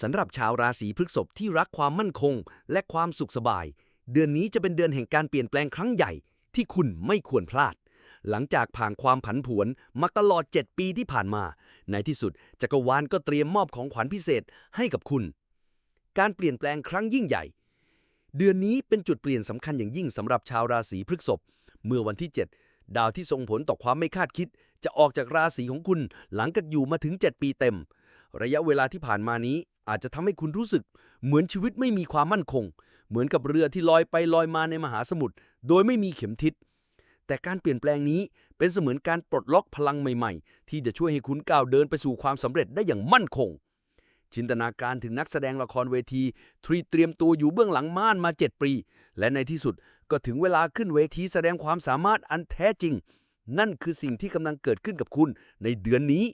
สำหรับชาวราศีพฤษภที่รักความมั่นคง และความสุขสบาย เดือนนี้จะเป็นเดือนแห่งการเปลี่ยนแปลงครั้งใหญ่ ที่คุณไม่ควรพลาด หลังจากผ่านความผันผวนมาตลอด 7 ปีที่ผ่านมา ในที่สุดจักรวาลก็เตรียมมอบของขวัญพิเศษให้กับคุณ การเปลี่ยนแปลงครั้งยิ่งใหญ่ เดือนนี้เป็นจุดเปลี่ยนสำคัญอย่างยิ่งสำหรับชาวราศีพฤษภเมื่อวันที่ 7 ดาวที่ส่งผลต่อความไม่คาดคิด จะออกจากราศีของคุณ หลังจากอยู่มาถึง 7 ปีเต็ม ระยะเวลาที่ผ่านมานี้ อาจจะทำให้คุณรู้สึก เหมือนชีวิตไม่มีความมั่นคง เหมือนกับเรือที่ลอยไปลอยมาในมหาสมุทรโดยไม่มีเข็มทิศ แต่การเปลี่ยนแปลงนี้เป็นเสมือนการปลดล็อกพลังใหม่ๆ ที่จะช่วยให้คุณก้าวเดินไปสู่ความสำเร็จได้อย่างมั่นคง จินตนาการถึงนักแสดงละครเวทีที่เตรียมตัวอยู่เบื้องหลังม่านมา7ปีและในที่สุดก็ถึงเวลาขึ้นเวทีแสดงความสามารถอันแท้จริง นั่นคือสิ่งที่กำลังเกิดขึ้นกับคุณในเดือนนี้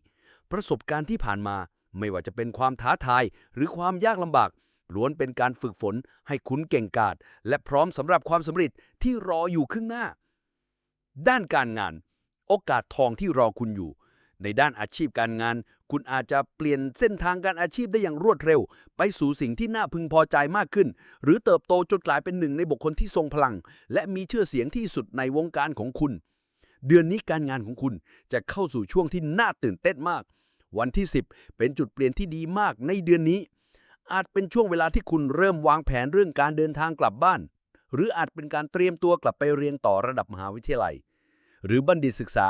ประสบการณ์ที่ผ่านมา ไม่ว่าจะเป็นความท้าทายหรือความยากลำบาก ล้วนเป็นการฝึกฝนให้คุณเก่งกาจและพร้อมสำหรับความสำเร็จที่รออยู่ข้างหน้า ด้านการงาน โอกาสทองที่รอคุณอยู่ ในด้านอาชีพการงาน คุณอาจจะเปลี่ยนเส้นทางการอาชีพได้อย่างรวดเร็ว ไปสู่สิ่งที่น่าพึงพอใจมากขึ้น หรือเติบโตจนกลายเป็นหนึ่งในบุคคลที่ทรงพลัง และมีชื่อเสียงที่สุดในวงการของคุณเดือนนี้การงานของคุณจะเข้าสู่ช่วงที่น่าตื่นเต้นมาก วันที่ 10 เป็นจุดเปลี่ยนที่ดีมากในเดือนนี้ อาจเป็นช่วงเวลาที่คุณเริ่มวางแผนเรื่องการเดินทางกลับบ้าน หรืออาจเป็นการเตรียมตัวกลับไปเรียนต่อระดับมหาวิทยาลัย หรือบัณฑิตศึกษา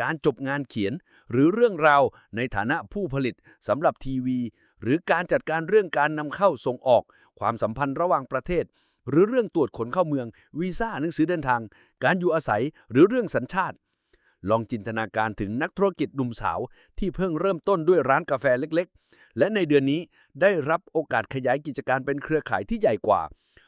การจบงานเขียน หรือเรื่องราวในฐานะผู้ผลิตสำหรับทีวี หรือการจัดการเรื่องการนำเข้าส่งออก ความสัมพันธ์ระหว่างประเทศหรือเรื่องตรวจขนเข้าเมือง วีซ่าหนังสือเดินทาง การอยู่อาศัย หรือเรื่องสัญชาติ ลองจินตนาการถึงนักธุรกิจหนุ่มสาว ที่เพิ่งเริ่มต้นด้วยร้านกาแฟเล็กๆ และในเดือนนี้ได้รับโอกาสขยายกิจการเป็นเครือข่ายที่ใหญ่กว่า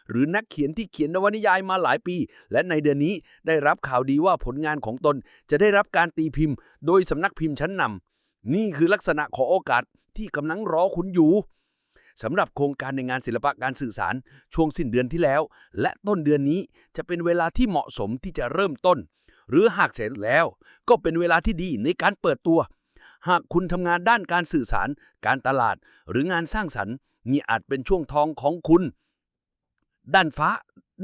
หรือนักเขียนที่เขียนนวนิยายมาหลายปี และในเดือนนี้ได้รับข่าวดีว่าผลงานของตน จะได้รับการตีพิมพ์ โดยสำนักพิมพ์ชั้นนำนี่คือลักษณะของโอกาสที่กำลังรอคุณอยู่สำหรับโครงการในงานศิลปะการสื่อสาร ช่วงสิ้นเดือนที่แล้ว และต้นเดือนนี้จะเป็นเวลาที่เหมาะสมที่จะเริ่มต้น หรือหากเสร็จแล้วก็เป็นเวลาที่ดีในการเปิดตัว หากคุณทำงานด้านการสื่อสาร การตลาด หรืองานสร้างสรรค์นี่อาจเป็นช่วงทองของคุณ ด้านฟ้า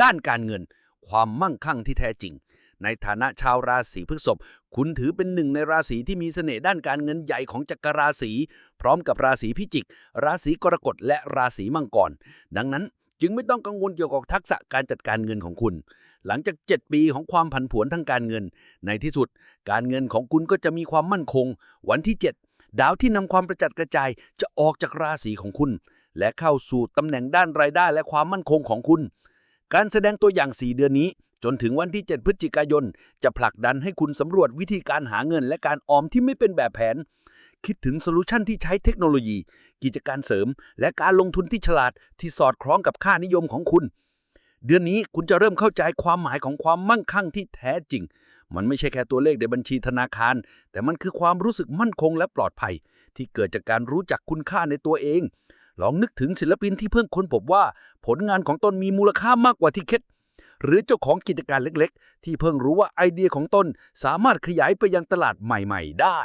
ด้านการเงิน ความมั่งคั่งที่แท้จริง ในฐานะชาวราศีพฤษภคุณถือเป็นหนึ่งในราศีที่มีเสน่ห์ด้านการเงินใหญ่ของจักรราศี พร้อมกับราศีพิจิก ราศีกรกฎและราศีมังกร ดังนั้นจึงไม่ต้องกังวลเกี่ยวกับทักษะการจัดการเงินของคุณ หลังจาก 7 ปีของความผันผวนทางการเงิน ในที่สุด การเงินของคุณก็จะมีความมั่นคง วันที่ 7 ดาวที่นำความประจัดกระจายจะออกจากราศีของคุณ และเข้าสู่ตำแหน่งด้านรายได้และความมั่นคงของคุณ การแสดงตัวอย่าง 4 เดือนนี้ จนถึงวันที่ 7 พฤศจิกายน จะผลักดันให้คุณสำรวจวิธีการหาเงิน และการออมที่ไม่เป็นแบบแผน คิดถึงโซลูชันที่ใช้เทคโนโลยี กิจการเสริม และการลงทุนที่ฉลาดที่สอดคล้องกับค่านิยมของคุณ เดือนนี้คุณจะเริ่มเข้าใจความหมายของความมั่งคั่งที่แท้จริง มันไม่ใช่แค่ตัวเลขในบัญชีธนาคาร แต่มันคือความรู้สึกมั่นคงและปลอดภัย ที่เกิดจากการรู้จักคุณค่าในตัวเอง ลองนึกถึงศิลปินที่เพิ่งค้นพบว่า ผลงานของตนมีมูลค่ามากกว่าที่คิดหรือเจ้าของกิจการเล็ก ๆ ที่เพิ่งรู้ว่าไอเดียของตนสามารถขยายไปยังตลาดใหม่ ๆ ได้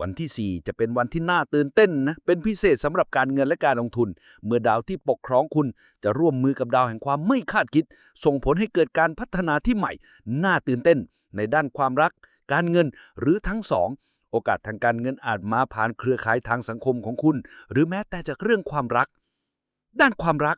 วันที่ 4 จะเป็นวันที่น่าตื่นเต้นนะ เป็นพิเศษสำหรับการเงินและการลงทุน เมื่อดาวที่ปกครองคุณจะร่วมมือกับดาวแห่งความไม่คาดคิด ส่งผลให้เกิดการพัฒนาที่ใหม่ น่าตื่นเต้น ในด้านความรัก การเงินหรือทั้งสองโอกาสทางการเงินอาจมาผ่านเครือข่ายทางสังคมของคุณ หรือแม้แต่จากเรื่องความรัก ด้านความรัก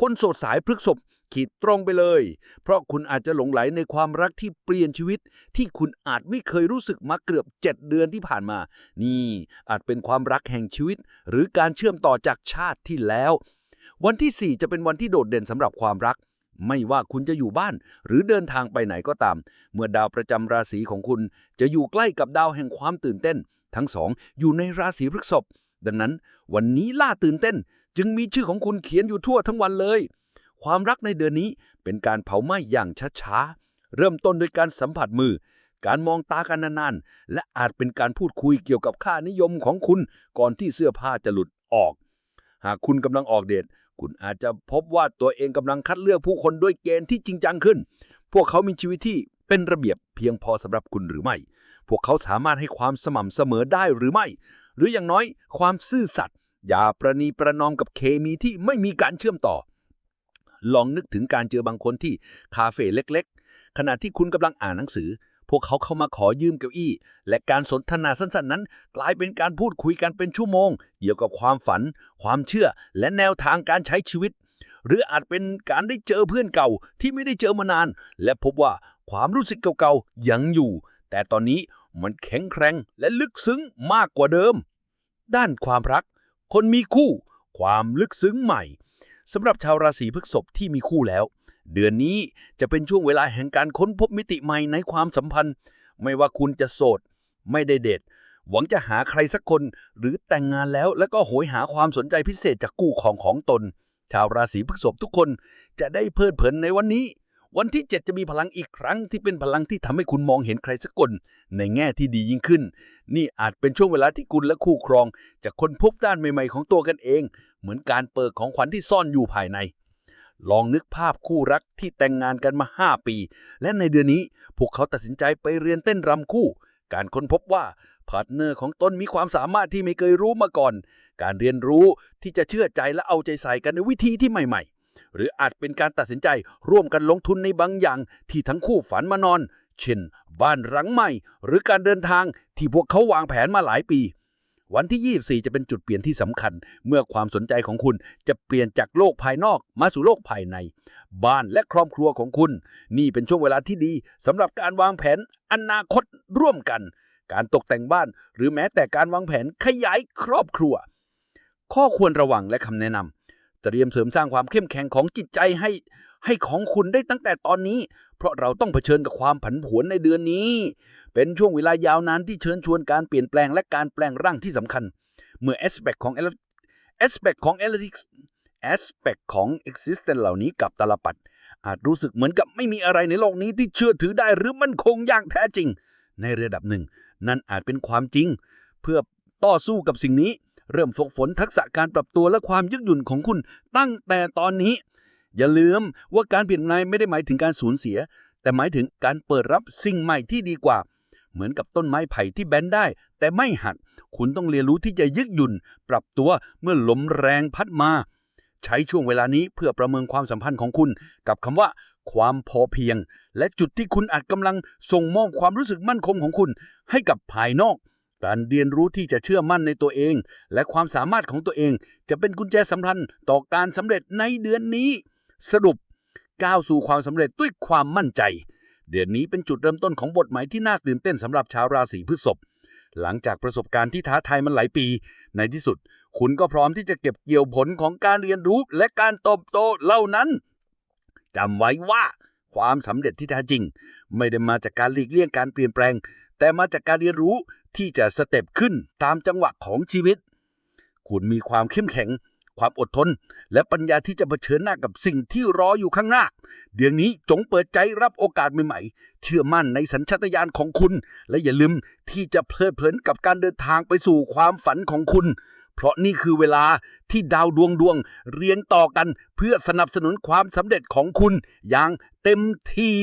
คนโสดสายพฤกษภ ขีดตรงไปเลย เพราะคุณอาจจะหลงไหลในความรักที่เปลี่ยนชีวิต ที่คุณอาจไม่เคยรู้สึกมาเกือบ 7 เดือนที่ผ่านมา นี่อาจเป็นความรักแห่งชีวิต หรือการเชื่อมต่อจากชาติที่แล้ว วันที่ 4 จะเป็นวันที่โดดเด่นสำหรับความรักไม่ว่าคุณจะอยู่บ้านหรือเดินทางไปไหนก็ตาม เมื่อดาวประจำราศีของคุณ จะอยู่ใกล้กับดาวแห่งความตื่นเต้น ทั้งสองอยู่ในราศีพฤษภดังนั้น วันนี้ล่าตื่นเต้น จึงมีชื่อของคุณเขียนอยู่ทั่วทั้งวันเลย ความรักในเดือนนี้เป็นการเผาไหม้อย่างช้าๆ เริ่มต้นโดยการสัมผัสมือ การมองตากันนานๆ และอาจเป็นการพูดคุยเกี่ยวกับค่านิยมของคุณก่อนที่เสื้อผ้าจะหลุดออก หากคุณกำลังออกเดท คุณอาจจะพบว่าตัวเองกำลังคัดเลือกผู้คนด้วยเกณฑ์ที่จริงจังขึ้น พวกเขามีชีวิตที่เป็นระเบียบเพียงพอสำหรับคุณหรือไม่ พวกเขาสามารถให้ความสม่ำเสมอได้หรือไม่ หรืออย่างน้อยความซื่อสัตย์อย่าประนีประนอมกับเคมีที่ไม่มีการเชื่อมต่อ ลองนึกถึงการเจอบางคนที่คาเฟ่เล็กๆ ขณะที่คุณกำลังอ่านหนังสือ พวกเขาเข้ามาขอยืมเก้าอี้ และการสนทนาสั้นๆนั้น กลายเป็นการพูดคุยกันเป็นชั่วโมง เกี่ยวกับความฝัน ความเชื่อ และแนวทางการใช้ชีวิต หรืออาจเป็นการได้เจอเพื่อนเก่าที่ไม่ได้เจอมานาน และพบว่าความรู้สึกเก่าๆยังอยู่ แต่ตอนนี้มันแข็งแกร่งและลึกซึ้งมากกว่าเดิม ด้านความรัก คนมีคู่ ความลึกซึ้งใหม่ สำหรับชาวราศีพฤษภที่มีคู่แล้ว เดือนนี้จะเป็นช่วงเวลาแห่งการค้นพบมิติใหม่ในความสัมพันธ์ ไม่ว่าคุณจะโสด ไม่ได้เดทหวังจะหาใครสักคนหรือแต่งงานแล้วแล้วก็โหยหาความสนใจพิเศษจากกู้ของของตน ชาวราศีพฤษภทุกคนจะได้เพลิดเพลินในวันนี้ วันที่ 7 จะมีพลังอีกครั้งที่เป็นพลังที่ทำให้คุณมองเห็นใครสักคนในแง่ที่ดียิ่งขึ้น นี่อาจเป็นช่วงเวลาที่คุณและคู่ครอง จะค้นพบด้านใหม่ ๆ ของตัวกันเอง เหมือนการเปิดของขวัญที่ซ่อนอยู่ภายใน ลองนึกภาพคู่รักที่แต่งงานกันมา 5 ปี และในเดือนนี้พวกเขาตัดสินใจไปเรียนเต้นรำคู่ การค้นพบว่าพาร์ทเนอร์ของตนมีความสามารถที่ไม่เคยรู้มาก่อน การเรียนรู้ที่จะเชื่อใจและเอาใจใส่กันในวิธีที่ใหม่ ๆ หรืออาจเป็นการตัดสินใจร่วมกันลงทุนในบางอย่างที่ทั้งคู่ฝันมานอน เช่น บ้านหลังใหม่ หรือการเดินทางที่พวกเขาวางแผนมาหลายปี วันที่ 24 จะเป็นจุดเปลี่ยนที่สำคัญ เมื่อความสนใจของคุณจะเปลี่ยนจากโลกภายนอกมาสู่โลกภายใน บ้านและครอบครัวของคุณ นี่เป็นช่วงเวลาที่ดีสำหรับการวางแผนอนาคตร่วมกัน การตกแต่งบ้าน หรือแม้แต่การวางแผนขยายครอบครัว ข้อควรระวังและคำแนะนำ เตรียมเสริมสร้างความเข้มแข็งของจิตใจให้ให้ของคุณได้ตั้งแต่ตอนนี้ เพราะเราต้องเผชิญกับความผันผวนในเดือนนี้ เป็นช่วงเวลายาวนานที่เชิญชวนการเปลี่ยนแปลงและการแปลงร่างที่สำคัญ เมื่อ aspect ของ ele- aspect ของ analytics aspect ของ existence เหล่านี้กับตาลปัด อาจรู้สึกเหมือนกับไม่มีอะไรในโลกนี้ที่เชื่อถือได้หรือมั่นคงอย่างแท้จริง ในระดับหนึ่ง นั่นอาจเป็นความจริง เพื่อต่อสู้กับสิ่งนี้ เริ่มฝึกฝนทักษะการปรับตัวและความยืดหยุ่นของคุณตั้งแต่ตอนนี้ อย่าลืมว่าการเปลี่ยนแปลงไม่ได้หมายถึงการสูญเสีย แต่หมายถึงการเปิดรับสิ่งใหม่ที่ดีกว่า เหมือนกับต้นไม้ไผ่ที่แบนได้ แต่ไม่หักคุณต้องเรียนรู้ที่จะยืดหยุ่น ปรับตัวเมื่อลมแรงพัดมา ใช้ช่วงเวลานี้เพื่อประเมินความสัมพันธ์ของคุณ กับคำว่า ความพอเพียง และจุดที่คุณอาจกำลังส่งมอบความรู้สึกมั่นคงของคุณ ให้กับภายนอก การเรียนรู้ที่จะเชื่อมั่นในตัวเอง และความสามารถของตัวเอง จะเป็นกุญแจสำคัญต่อการสำเร็จในเดือนนี้ สรุป ก้าวสู่ความสำเร็จด้วยความมั่นใจ เดือนนี้เป็นจุดเริ่มต้นของบทใหม่ที่น่าตื่นเต้นสำหรับชาวราศีพฤษภหลังจากประสบการณ์ที่ท้าทายมันหลายปี ในที่สุด คุณก็พร้อมที่จะเก็บเกี่ยวผลของการเรียนรู้และการเติบโตเหล่านั้นจำไว้ว่าความสำเร็จที่แท้จริง ไม่ได้มาจากการหลีกเลี่ยงการเปลี่ยนแปลง แต่มาจากการเรียนรู้ ที่จะสเต็ปขึ้นตามจังหวะของชีวิต คุณมีความเข้มแข็ง ความอดทน และปัญญาที่จะเผชิญหน้ากับสิ่งที่รออยู่ข้างหน้า เดือนนี้จงเปิดใจรับโอกาสใหม่ๆ เชื่อมั่นในสัญชาตญาณของคุณ และอย่าลืมที่จะเพลิดเพลินกับการเดินทางไปสู่ความฝันของคุณเพราะนี่คือเวลาที่ดาวดวงดวง เรียงต่อกันเพื่อสนับสนุนความสำเร็จของคุณอย่างเต็มที่